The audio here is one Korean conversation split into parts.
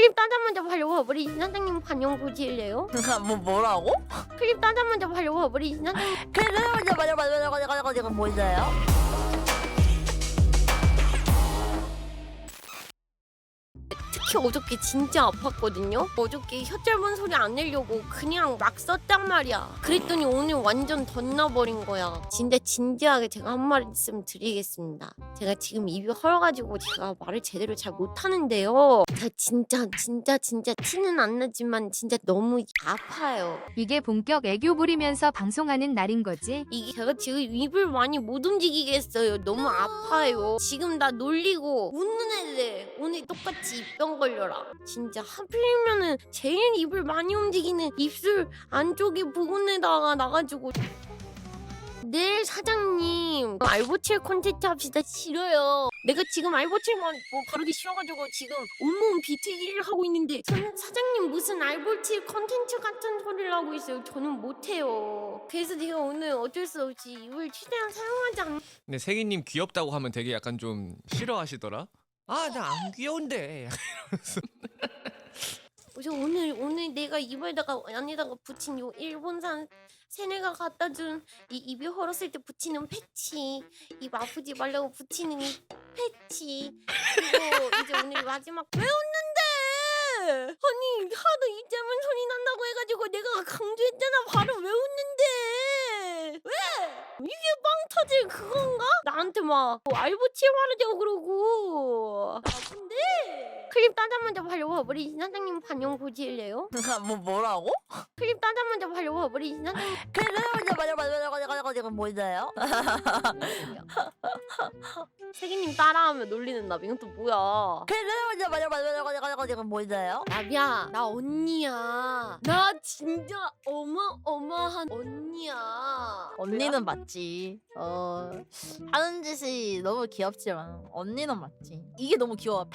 클립 따자마자 바로 버리 신 사장님 반영 보실래요? 뭐 뭐라고? 클립 따자마자 바로 버리 신 사장님 그래 맞아 맞아 맞아 맞아 맞아 맞아 뭐 있어요? 특히 어저께 진짜 아팠거든요. 어저께 혀 짧은 소리 안 내려고 그냥 막 썼단 말이야. 그랬더니 오늘 완전 덧나버린 거야. 진짜 진지하게 제가 한 말씀 드리겠습니다. 제가 지금 입이 헐가지고 제가 말을 제대로 잘 못하는데요. 제가 진짜 진짜 진짜 티는 안 나지만 진짜 너무 아파요. 이게 본격 애교 부리면서 방송하는 날인 거지? 이게 제가 지금 입을 많이 못 움직이겠어요. 너무 아파요. 지금 나 놀리고 웃는 애들 오늘 똑같이 입병 걸려라. 진짜 하필이면은 제일 입을 많이 움직이는 입술 안쪽에 부분에다가 나가지고. 내일 사장님. 알보칠 콘텐츠 합시다. 싫어요. 내가 지금 알보칠만 뭐 바르기 싫어가지고 지금 온몸 비트기를 하고 있는데 전 사장님 무슨 알보칠 콘텐츠 같은 소리를 하고 있어요? 저는 못해요. 그래서 내가 오늘 어쩔 수 없이 입을 최대한 사용하지 않 근데 세기님 귀엽다고 하면 되게 약간 좀 싫어하시더라. 아 나 안 귀여운데. 저 오늘 오늘 내가 입에다가 안에다가 붙인 요 일본산 세네가 갖다 준 이 입이 헐었을 때 붙이는 패치 입 아프지 말라고 붙이는 이 패치 그리고 이제 오늘 마지막 왜 웃는데 아니 하도 입 짧은 소리 난다고 해가지고 내가 강조했잖아 바로 왜 웃는데 왜 이게 빵 터질 그건가? 나한테 막 뭐 알보치 바르자고 그러고. 아픈데 클립 따자마자 바로 버리신 사장님 반영 보실래요? 뭐 뭐라고? 클립 따자마자 바로 버리신 사장님. 그래 맞아 맞아 맞아 맞아 맞아 맞아 뭐 있어요? 세기님 따라하면 놀리는 나. 이건 또 뭐야? 그래 맞아 맞아 맞아 맞아 맞아 맞아 뭐 있어요? 나비야 나 언니야. 나 진짜 어마어마한 언니야 언니는 맞지. 어 하는 짓이 너무 귀엽지만 언니는 맞지. 이게 너무 귀여워.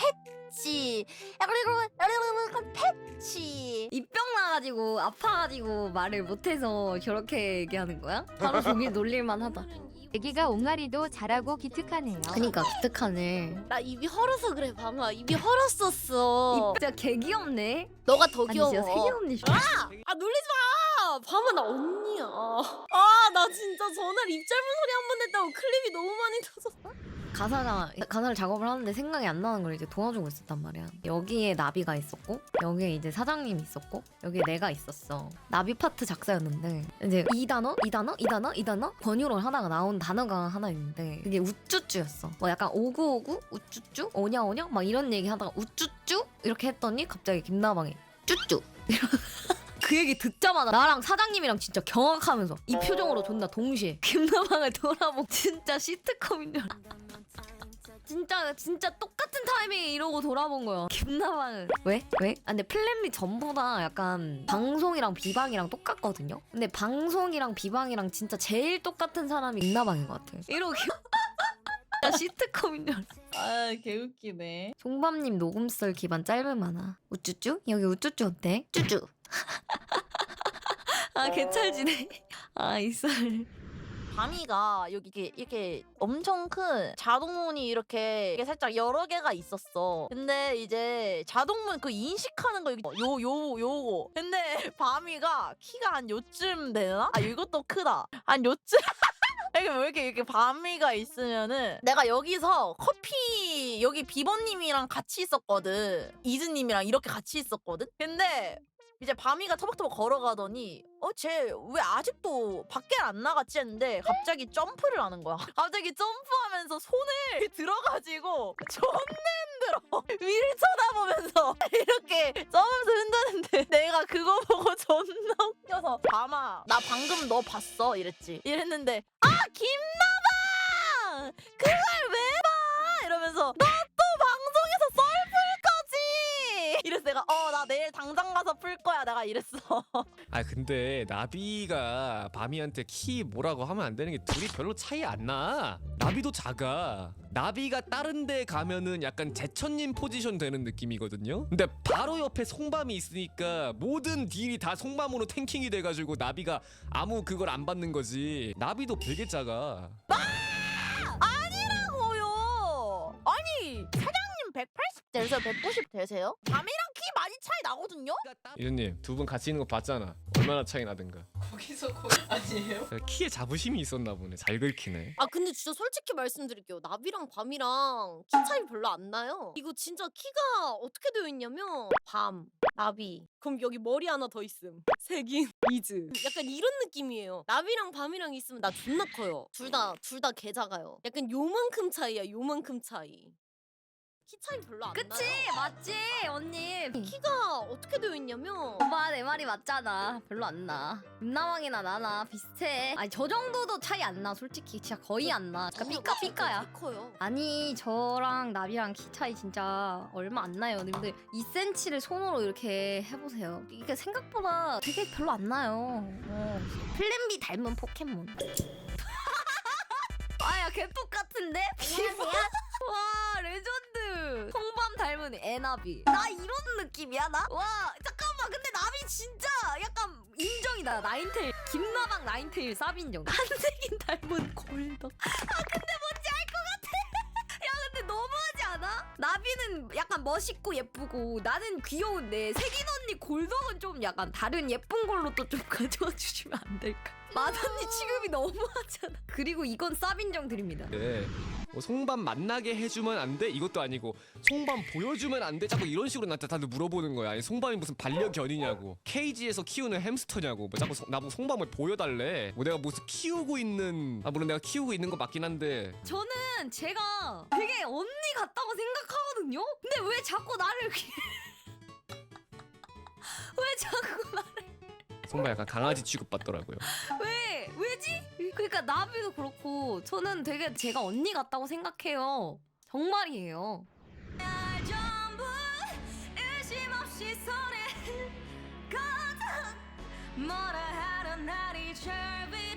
패치. 야 그리고 패치. 입병 나가지고 아파가지고 말을 못해서 저렇게 얘기하는 거야? 하루 종일 놀릴만 하다. 애기가 옹알이도 잘하고 기특하네요. 그니까 기특하네. 나 입이 헐어서 그래 방아 입이 헐었었어 입 진짜 개 귀엽네. 너가 더 아니 귀여워 진짜 세기 언니. 좋아. 아 놀리지 마 밤아 나 언니야 아 나 진짜 전날 입 짧은 소리 한 번 했다고 클립이 너무 많이 터졌어 가사가 가사를 작업을 하는데 생각이 안 나는 걸 이제 도와주고 있었단 말이야. 여기에 나비가 있었고 여기에 이제 사장님이 있었고 여기에 내가 있었어. 나비 파트 작사였는데 이제 이 단어? 이 단어? 이 단어? 이 단어? 번유로 하나가 나온 단어가 하나 있는데 그게 우쭈쭈였어. 뭐 약간 오구오구? 우쭈쭈? 오냐 오냐? 막 이런 얘기 하다가 우쭈쭈? 이렇게 했더니 갑자기 김나방이 쭈쭈. 그 얘기 듣자마자 나랑 사장님이랑 진짜 경악하면서 이 표정으로 존나 동시에 김나방을 돌아보고 진짜 시트콤인 줄 알아. 진짜 진짜 똑같은 타이밍에 이러고 돌아본 거야. 김나방은 왜? 왜? 아, 근데 플랜 B 전보다 약간 방송이랑 비방이랑 똑같거든요. 근데 방송이랑 비방이랑 진짜 제일 똑같은 사람이 김나방인 것 같아. 이러고 진짜 시트콤인 줄 알아. 아 개웃기네. 종밤님 녹음썰 기반 짧음 하나. 우쭈쭈? 여기 우쭈쭈 어때? 쭈쭈. 아 개찰지네. 아이 썰. 밤이가 여기 이렇게, 이렇게 엄청 큰 자동문이 이렇게, 이게 살짝 여러 개가 있었어. 근데 이제 자동문 그 인식하는 거요요 요거. 근데 밤이가 키가 한 요쯤 되나? 아 이것도 크다. 한 요쯤. 이게 왜 이렇게 이렇게 밤이가 있으면은 내가 여기서 커피 여기 비버님이랑 같이 있었거든 이즈님이랑 이렇게 같이 있었거든 근데 이제 밤이가 터벅터벅 걸어가더니 어 쟤 왜 아직도 밖에 안 나갔지? 했는데 갑자기 점프를 하는 거야. 갑자기 점프하면서 손을 들어가지고 존나 흔들어 위를 쳐다보면서 이렇게 점프하면서 흔드는데 내가 그거 보고 존나 웃겨서 밤아 나 방금 너 봤어. 이랬지. 이랬는데 아 김나방! 그걸 왜 봐? 이러면서 너 내가 어 나 내일 당장 가서 풀 거야 내가 이랬어 아 근데 나비가 바미한테 키 뭐라고 하면 안 되는 게 둘이 별로 차이 안 나. 나비도 작아. 나비가 다른 데 가면은 약간 제천님 포지션 되는 느낌이거든요. 근데 바로 옆에 송밤이 있으니까 모든 딜이 다 송밤으로 탱킹이 돼가지고 나비가 아무 그걸 안 받는 거지. 나비도 되게 작아. 아니라고요 아니 사장님 180 되세요 190 되세요? 밤이랑 키 많이 차이 나거든요. 이준님 두 분 같이 있는 거 봤잖아. 얼마나 차이 나든가. 거기서 거기 아니에요? 키에 자부심이 있었나 보네. 잘 긁히네. 아 근데 진짜 솔직히 말씀드릴게요. 나비랑 밤이랑 키 차이 별로 안 나요. 이거 진짜 키가 어떻게 되어 있냐면 밤, 나비. 그럼 여기 머리 하나 더 있음. 색인, 이즈. 약간 이런 느낌이에요. 나비랑 밤이랑 있으면 나 존나 커요. 둘 다 둘 다 개 작아요. 약간 요만큼 차이야. 요만큼 차이. 키 차이 별로 안 그치 나요. 맞지 언니. 키가 어떻게 되어 있냐면 오빠 내 말이 맞잖아. 별로 안 나. 임나왕이나 나나 비슷해. 아니 저 정도도 차이 안 나. 솔직히 진짜 거의 안 나. 그러니까 삐까 삐까야. 개 커요. 아니 저랑 나비랑 키 차이 진짜 얼마 안 나요. 근데 2cm를 손으로 이렇게 해보세요. 이게 생각보다 되게 별로 안 나요. 어. 플랜 B 닮은 포켓몬. 아야 개 똑 같은데? 안녕하세요. 나비. 나 이런 느낌이야 나? 와 잠깐만 근데 나비 진짜 약간 인정이다. 나인테일 김나방 나인테일 쌉인정. 한색인 닮은 골덕. 근데 너무하지 않아? 나비는 약간 멋있고 예쁘고 나는 귀여운데 색인 언니 골덕은 좀 약간 다른 예쁜 걸로 또 좀 가져와 주시면 안 될까? 맏언니 취급이 너무하잖아. 그리고 이건 쌉인정 드립니다. 네. 뭐 송밤 만나게 해주면 안 돼? 이것도 아니고 송밤 보여주면 안 돼? 자꾸 이런 식으로 나한테 다들 물어보는 거야. 아니 송밤이 무슨 반려견이냐고. 케이지에서 키우는 햄스터냐고. 뭐 자꾸 송- 나보고 송밤을 보여달래. 뭐 내가 무슨 키우고 있는 아 물론 내가 키우고 있는 거 맞긴 한데 저는 제가 되게 언니 같다고 생각하거든요. 근데 왜 자꾸 나를 이렇게 왜 자꾸 나 송밤 약간 강아지 취급받더라고요. 왜? 왜지? 그러니까 나비도 그렇고 저는 되게 제가 언니 같다고 생각해요. 정말이에요. 뭐라 하던 날이 절빛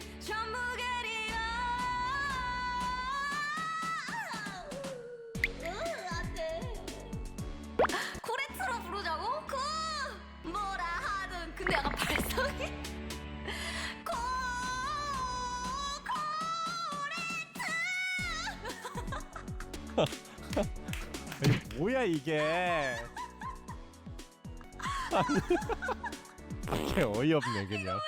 아니, 뭐야 이게? 아니, 이게 어이없네 그냥.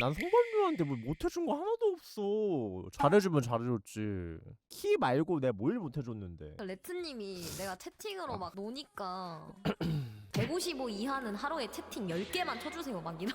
난 송범주한테 뭐 못해준 거 하나도 없어. 잘해주면 잘해줬지. 키 말고 내가 뭘 못해줬는데. 레트님이 내가 채팅으로 막 노니까 155 이하는 하루에 채팅 10개만 쳐주세요 막 이런